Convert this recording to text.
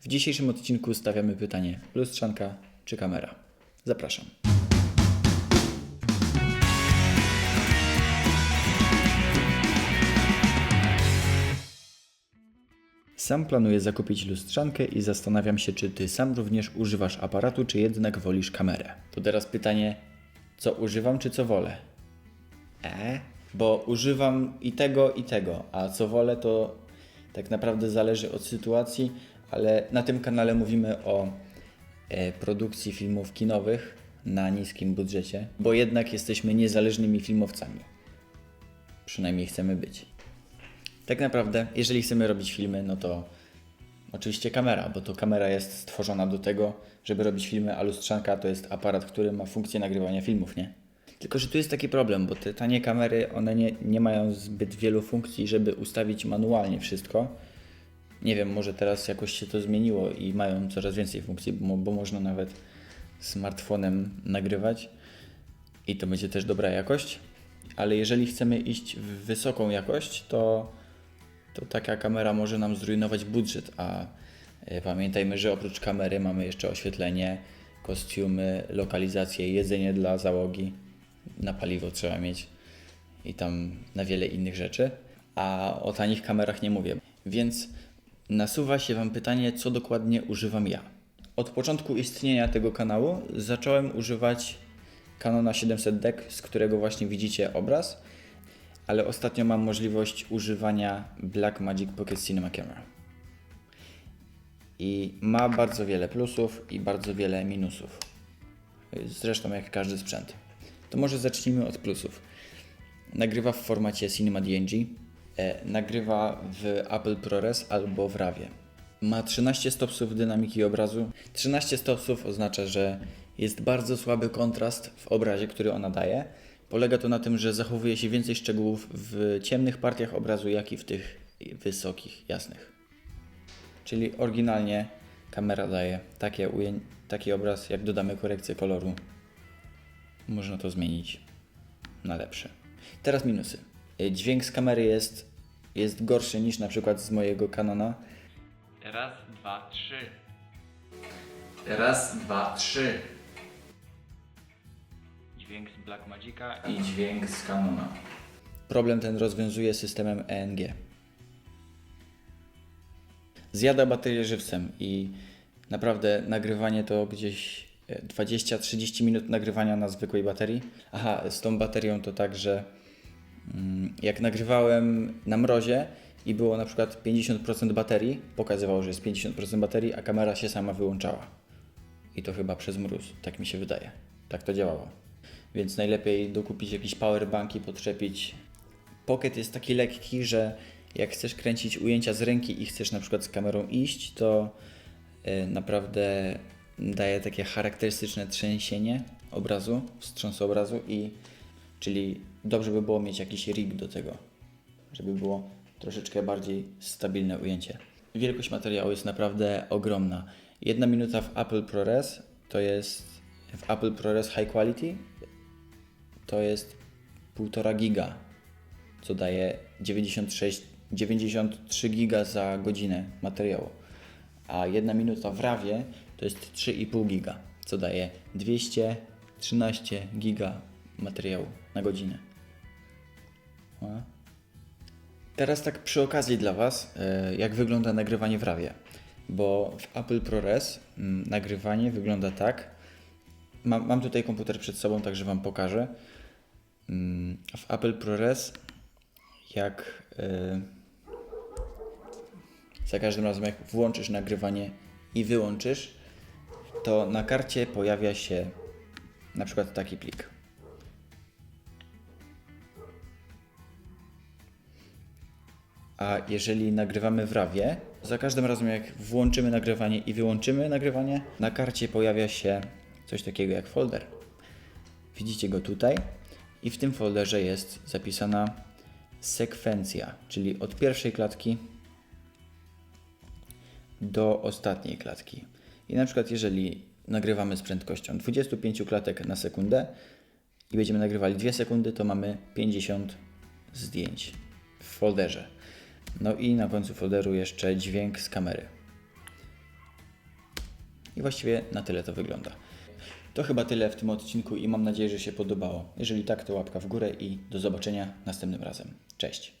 W dzisiejszym odcinku stawiamy pytanie: lustrzanka czy kamera? Zapraszam. Sam planuję zakupić lustrzankę i zastanawiam się, czy ty sam również używasz aparatu, czy jednak wolisz kamerę. To teraz pytanie, co używam, czy co wolę? E? Bo używam i tego, i tego, a co wolę, to tak naprawdę zależy od sytuacji, ale na tym kanale mówimy o e, produkcji filmów kinowych na niskim budżecie, bo jednak jesteśmy niezależnymi filmowcami. Przynajmniej chcemy być. Tak naprawdę, jeżeli chcemy robić filmy, no to oczywiście kamera, bo to kamera jest stworzona do tego, żeby robić filmy, a lustrzanka to jest aparat, który ma funkcję nagrywania filmów, nie? Tylko, że tu jest taki problem, bo te tanie kamery, one nie, nie mają zbyt wielu funkcji, żeby ustawić manualnie wszystko. Nie wiem, może teraz jakoś się to zmieniło i mają coraz więcej funkcji, bo, bo można nawet smartfonem nagrywać i to będzie też dobra jakość. Ale jeżeli chcemy iść w wysoką jakość, to, to taka kamera może nam zrujnować budżet, a e, pamiętajmy, że oprócz kamery mamy jeszcze oświetlenie, kostiumy, lokalizację, jedzenie dla załogi, na paliwo trzeba mieć i tam na wiele innych rzeczy. A o tanich kamerach nie mówię. Więc nasuwa się Wam pytanie, co dokładnie używam ja. Od początku istnienia tego kanału zacząłem używać Canona 700D, z którego właśnie widzicie obraz, ale ostatnio mam możliwość używania Blackmagic Pocket Cinema Camera. I ma bardzo wiele plusów i bardzo wiele minusów. Zresztą jak każdy sprzęt. To może zacznijmy od plusów. Nagrywa w formacie Cinema DNG, nagrywa w Apple ProRes albo w RAWie. Ma 13 stopsów dynamiki obrazu. 13 stopsów oznacza, że jest bardzo słaby kontrast w obrazie, który ona daje. Polega to na tym, że zachowuje się więcej szczegółów w ciemnych partiach obrazu, jak i w tych wysokich, jasnych. Czyli oryginalnie kamera daje takie taki obraz, jak dodamy korekcję koloru, można to zmienić na lepsze. Teraz minusy. Y, Dźwięk z kamery jest, jest gorszy niż na przykład z mojego Canona. Raz, dwa, trzy. Raz, dwa, trzy. Dźwięk z Blackmagica I dźwięk z Canona. Problem ten rozwiązuje systemem ENG. Zjada baterię żywcem i naprawdę nagrywanie to gdzieś e, 20-30 minut nagrywania na zwykłej baterii. Aha, z tą baterią to tak, że jak nagrywałem na mrozie i było na przykład 50% baterii, pokazywało, że jest 50% baterii, a kamera się sama wyłączała. I to chyba przez mróz, tak mi się wydaje. Tak to działało. Więc najlepiej dokupić jakiś powerbank i podczepić. Pocket jest taki lekki, że jak chcesz kręcić ujęcia z ręki i chcesz na przykład z kamerą iść, to y, naprawdę daje takie charakterystyczne trzęsienie obrazu, wstrząsu obrazu i czyli dobrze by było mieć jakiś rig do tego, żeby było troszeczkę bardziej stabilne ujęcie. Wielkość materiału jest naprawdę ogromna. Jedna minuta w Apple ProRes to jest w Apple ProRes High Quality to jest 1,5 giga, co daje 96, 93 giga za godzinę materiału. A jedna minuta w RAWie to jest 3,5 giga, co daje 213 giga materiału na godzinę. Teraz tak przy okazji dla Was, e, jak wygląda nagrywanie w RAWie. Bo w Apple ProRes mm, nagrywanie wygląda tak. Mam, mam tutaj komputer przed sobą, także Wam pokażę. Mm, W Apple ProRes, jak e, za każdym razem, jak włączysz nagrywanie i wyłączysz, to na karcie pojawia się na przykład taki plik. A jeżeli nagrywamy w RAWie, za każdym razem jak włączymy nagrywanie i wyłączymy nagrywanie, na karcie pojawia się coś takiego jak folder. Widzicie go tutaj i w tym folderze jest zapisana sekwencja, czyli od pierwszej klatki do ostatniej klatki. I na przykład jeżeli nagrywamy z prędkością 25 klatek na sekundę i będziemy nagrywali 2 sekundy, to mamy 50 zdjęć w folderze. No i na końcu folderu jeszcze dźwięk z kamery. I właściwie na tyle to wygląda. To chyba tyle w tym odcinku i mam nadzieję, że się podobało. Jeżeli tak, to łapka w górę i do zobaczenia następnym razem. Cześć!